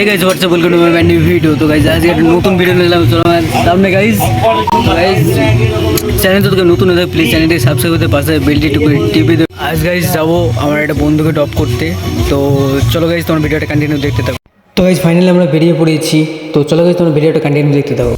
Hey guys WhatsApp welcome to band video তো guys আজকে একটা নতুন ভিডিও নিলাম চলো আমার সামনে গাইজ গাইজ চ্যানেল তো নতুন হতে প্লিজ চ্যানেলটি সাবস্ক্রাইব করতে পাশে বেলটি টুকু দেবো আজ গাইজ যাব আমার একটা বন্ধুকে ড্রপ করতে। তো চলো গাইজ তোমার ভিডিওটা কন্টিনিউ দেখতে থাকো। তো গাইজ ফাইনালি আমরা বেরিয়ে পড়েছি। তো চলো গাইজ তোমার ভিডিওটা কন্টিনিউ দেখতে থাকো।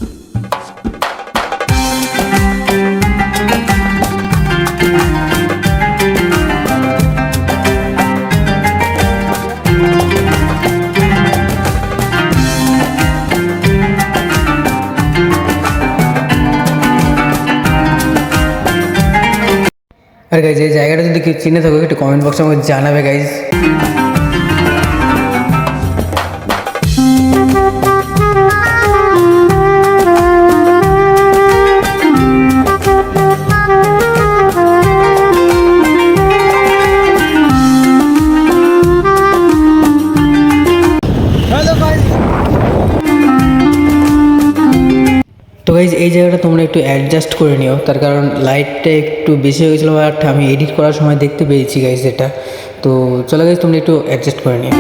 আর গাইজ এই জায়গাটা যদি কেউ চিনে থাকো একটু কমেন্ট বক্সে আমাকে জানাবে গাইজ গাইজ এই জায়গাটা তোমরা একটু অ্যাডজাস্ট করে নিও। তার কারণ লাইটটা একটু বেশি হয়ে গেছিল বাট আমি এডিট করার সময় দেখতে পেয়েছি গাইজ এটা। তো চলে গেছে তোমরা একটু অ্যাডজাস্ট করে নিও।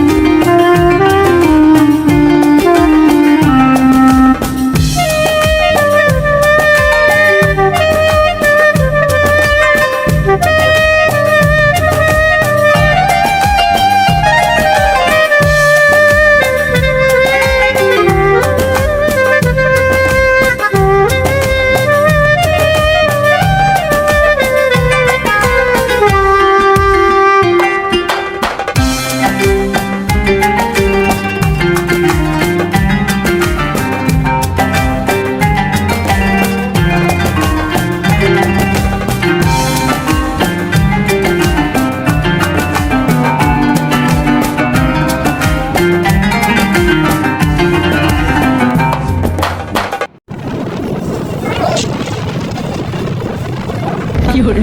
কি করে?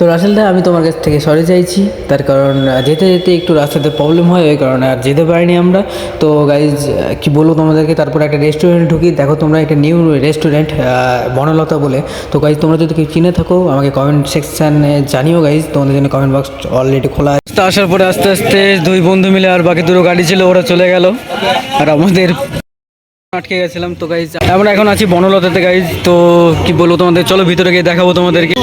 তো রাসেলদা আমি তোমার কাছ থেকে সরি চাইছি। তার কারণ যেতে যেতে একটু রাস্তাতে প্রবলেম হয়, ওই কারণে আর যেতে পারিনি আমরা। তো গাইজ কি বলব তোমাদেরকে? তারপর একটা রেস্টুরেন্ট ঢুকি। দেখো তোমরা একটা নিউ রেস্টুরেন্ট বনলতা বলে। তো গাইজ তোমরা যদি কেউ চিনে থাকো, আমাকে কমেন্ট সেকশানে জানিও গাইজ তোমাদের জন্য কমেন্ট বক্স অলরেডি খোলা আছে। তো আসার পরে আস্তে আস্তে দুই বন্ধু মিলে আর বাকি দুটো গাড়ি ছিল, ওরা চলে গেল। আর আমাদের আটকে গেছিলাম। তো গাইজ আমরা এখন আছি বনলতাতে গাইজ তো কি বলব তোমাদের? চলো ভিতরে গিয়ে দেখাবো তোমাদেরকে।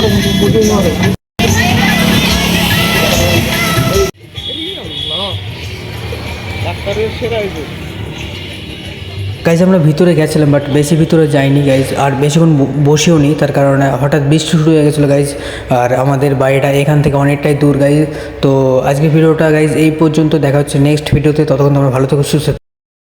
গাইজ আমরা ভিতরে গেছিলাম বাট বেশি ভিতরে যাইনি গাইজ আর বেশিক্ষণ বসেও নি তার কারণে হঠাৎ বৃষ্টি শুরু হয়ে গেছিল গাইজ আর আমাদের বাড়িটা এখান থেকে অনেকটাই দূর গাইজ তো আজকে ভিডিওটা গাইজ এই পর্যন্ত, দেখা হচ্ছে নেক্সট ভিডিওতে, ততক্ষণ তোমরা ভালো থেকে, সুস্থ।